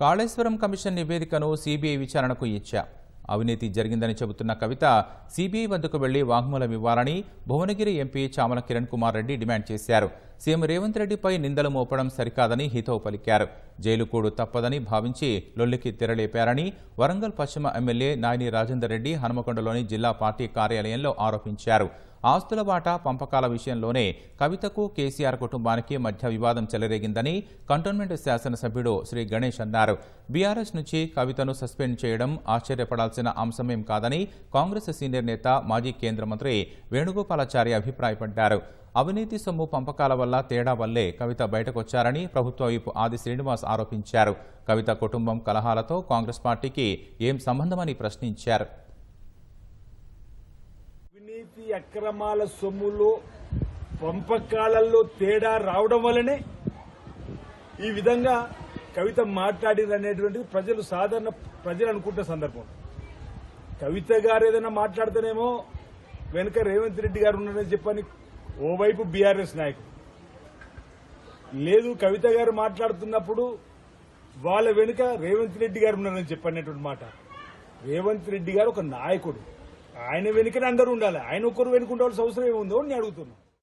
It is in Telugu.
కాళేశ్వరం కమిషన్ నివేదికను సీబీఐ విచారణకు ఇచ్చా. అవినీతి జరిగిందని చెబుతున్న కవిత సీబీఐ వద్దకు వెళ్ళి వాంగ్మూలం ఇవ్వాలని భువనగిరి ఎంపీ చామల కిరణ్ కుమార్ రెడ్డి డిమాండ్ చేశారు. సీఎం రేవంత్ రెడ్డిపై నిందలు మోపడం సరికాదని హితవు పలికారు. జైలు కూడు తప్పదని భావించి లొల్లికి తెరలేపారని వరంగల్ పశ్చిమ ఎమ్మెల్యే నాయని రాజేందర్ రెడ్డి హనుమకొండలోని జిల్లా పార్టీ కార్యాలయంలో ఆరోపించారు. ఆస్తుల వాటా పంపకాల విషయంలోనే కవితకు కేసీఆర్ కుటుంబానికి మధ్య వివాదం చెలరేగిందని కంటోన్మెంట్ శాసనసభ్యుడు శ్రీ గణేష్ అన్నారు. బీఆర్ఎస్ నుంచి కవితను సస్పెండ్ చేయడం ఆశ్చర్యపడాల్సిన అంశమేం కాదని కాంగ్రెస్ సీనియర్ నేత మాజీ కేంద్ర మంత్రి వేణుగోపాలాచారి అభిప్రాయపడ్డారు. అవినీతి సొమ్ము పంపకాల వల్ల తేడా వల్లే కవిత బయటకొచ్చారని ప్రభుత్వ వైపు ఆది శ్రీనివాస్ ఆరోపించారు. కవిత కుటుంబం కలహాలతో కాంగ్రెస్ పార్టీకి ఏం సంబంధమని ప్రశ్నించారు. అవినీతి అక్రమాల సొమ్ములో పంపకాలలో తేడా రావడం వల్లనే ఈ విధంగా కవిత మాట్లాడింది అనేటువంటిది ప్రజలు సాధారణ ప్రజలు అనుకుంటున్న సందర్భం. కవిత గారు ఏదైనా మాట్లాడితేనేమో వెనుక రేవంత్ రెడ్డి గారు ఉన్నారని చెప్పని ఓవైపు బీఆర్ఎస్ నాయకుడు లేదు కవిత గారు మాట్లాడుతున్నప్పుడు వాళ్ళ వెనుక రేవంత్ రెడ్డి గారు ఉన్నారని చెప్పనేటువంటి మాట. రేవంత్ రెడ్డి గారు ఒక నాయకుడు. ఆయన వెనుకనే అందరూ ఉండాలి. ఆయన ఒక్కరు వెనుక అవసరం ఏముందో అని నేను అడుగుతున్నాను